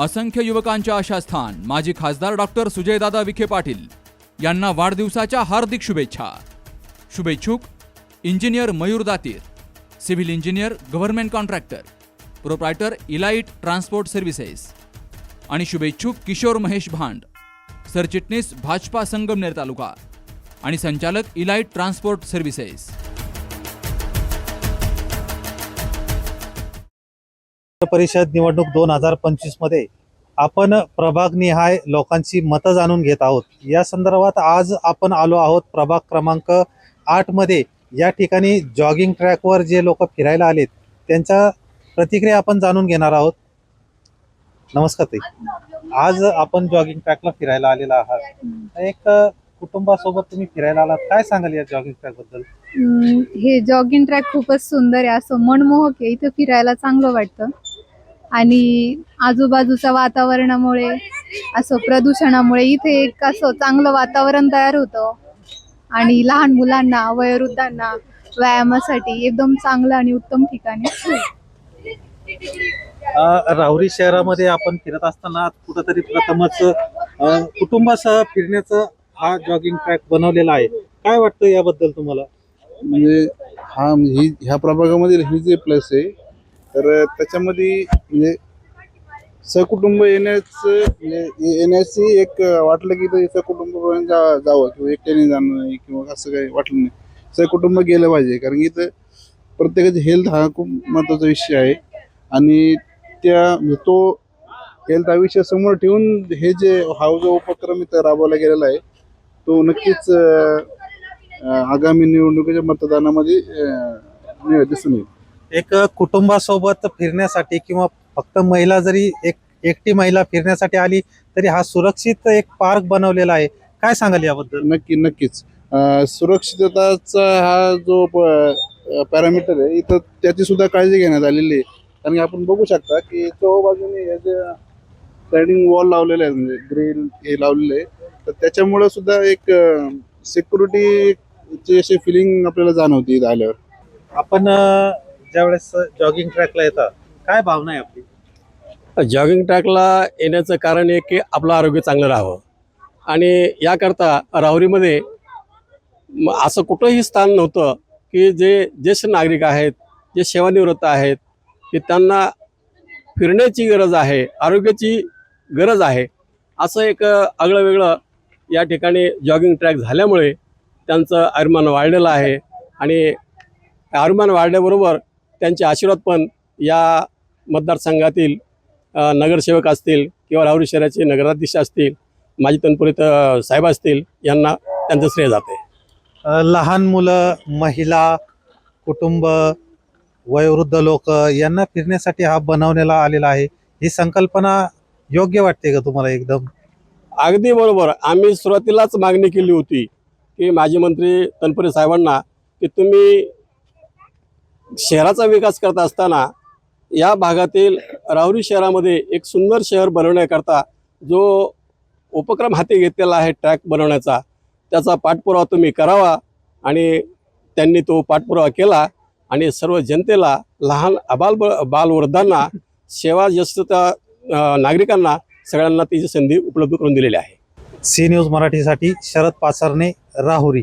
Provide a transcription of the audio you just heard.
असंख्य युवकांच्या आशास्थान. माजी खासदार डॉक्टर सुजयदादा विखे पाटील यांना वाढदिवसाच्या हार्दिक शुभेच्छा. शुभेच्छुक engineer Mayur Datir civil engineer government contractor proprietor elite transport services आणि शुभेच्छुक किशोर महेश भांड सरचिटणीस भाजपा संगमनेर तालुका आणि संचालक इलाईट ट्रान्सपोर्ट सर्व्हिसेस. परिषद निवडणूक दोन हजार पंचवीसमध्ये आपण प्रभागनिहाय लोकांची मतं जाणून घेत आहोत. या संदर्भात आज आपण आलो आहोत प्रभाग क्रमांक आठमध्ये. या ठिकाणी जॉगिंग ट्रॅकवर जे लोक फिरायला आलेत त्यांच्या प्रतिक्रिया आपण जाणून घेणार आहोत. नमस्कार ताई. आज आपण जॉगिंग ट्रॅकला फिरायला आलेला आहात. एक कुटुंबासोबत तुम्ही फिरायला आलात. काय सांगाल या जॉगिंग ट्रॅकबद्दल? हे जॉगिंग ट्रॅक खूपच सुंदर आहे. असं मनमोहक आहे. इथं फिरायला चांगलं वाटतं. आणि आजूबाजूच्या वातावरणामुळे असं प्रदूषणामुळे इथे एक असं चांगलं वातावरण तयार होतं. आणि लहान मुलांना वयोवृद्धांना व्यायामासाठी एकदम चांगलं आणि उत्तम ठिकाण आहे. अ, राहुरी शहरामध्ये आपण फिरत असताना कुठंतरी प्रथमच अ, कुटुंबासह फिरण्याचं हा जॉगिंग ट्रॅक बनवलेला आहे. काय वाटतं याबद्दल तुम्हाला? म्हणजे हा ही ह्या प्रभागामधील ही जे प्लस आहे तर त्याच्यामध्ये म्हणजे सहकुटुंब येण्याच म्हणजे येण्याची एक वाटलं की ते सहकुटुंब जा जावं किंवा एकट्याने जाणं नाही किंवा असं काही वाटलं नाही. सहकुटुंब गेलं पाहिजे कारण की इथं प्रत्येकाची हेल्थ हा खूप महत्त्वाचा विषय आहे. आणि त्या म्हणजे तो हेल्थ हा विषय समोर ठेवून हे जे हा जो उपक्रम इथं राबवला गेलेला आहे तो नक्कीच आगामी निवडणुकीच्या मतदानामध्ये दिसून येईल. एक कुटुंबासोबत फिरण्यासाठी किंवा फक्त महिला जरी एक एकटी महिला फिरण्यासाठी आली तरी हा सुरक्षित एक पार्क बनवलेला आहे. काय सांगाल याबद्दल? नक्की नक्कीच. सुरक्षितताचा हा जो पॅरामीटर आहे इथं त्याची सुद्धा काळजी घेण्यात आलेली आहे. कारण की आपण बघू शकता की चौ बाजूने हे जे स्लायडिंग वॉल लावलेले आहेत म्हणजे ग्रिल हे लावलेले आहे तर त्याच्यामुळे सुद्धा एक सिक्युरिटीची अशी फिलिंग आपल्याला जाणवते इथं आल्यावर. आपण ज्यावेळेस जॉगिंग ट्रॅकला येतात काय भावना आहे आपली? जॉगिंग ट्रॅकला येण्याचं कारण आहे की आपलं आरोग्य चांगलं राहावं. आणि याकरता राहुरीमध्ये असं कुठंही स्थान नव्हतं की जे ज्येष्ठ नागरिक आहेत जे सेवानिवृत्त आहेत की त्यांना फिरण्याची गरज आहे आरोग्याची गरज आहे असं एक आगळं वेगळं या ठिकाणी जॉगिंग ट्रॅक झाल्यामुळे त्यांचं आयुर्मान वाढलेलं आहे. आणि आयुर्मान वाढल्याबरोबर त्यांचे आशीर्वाद पण या मतदारसंघातील नगरसेवक असतील किंवा राहुरी शहराचे नगराध्यक्ष असतील माजी तनपुरीत साहेब असतील यांना त्यांचं श्रेय जाते लहान मुलं महिला कुटुंब वयोवृद्ध लोक यांना फिरण्यासाठी हा बनवलेला आलेला आहे. ही संकल्पना योग्य वाटते का तुम्हाला एकदम? अगदी बरोबर. आम्ही सुरुवातीलाच मागणी केली होती की माजी मंत्री तनपुरे साहेबांना की तुम्ही शहराचा विकास करत असताना या भागातील राहुरी शहरामध्ये एक सुंदर शहर बनवण्याकरता जो उपक्रम हाती घेतलेला आहे ट्रॅक बनवण्याचा त्याचा पाठपुरावा तुम्ही करावा आणि त्यांनी तो पाठपुरावा केला आणि सर्व जनतेला लहान अबाल बालवृद्धांना सेवा ज्येष्ठता नागरिकांना सगळ्यांना तिची संधी उपलब्ध करून दिलेली आहे. सी न्यूज मराठीसाठी शरद पाचारणे राहुरी.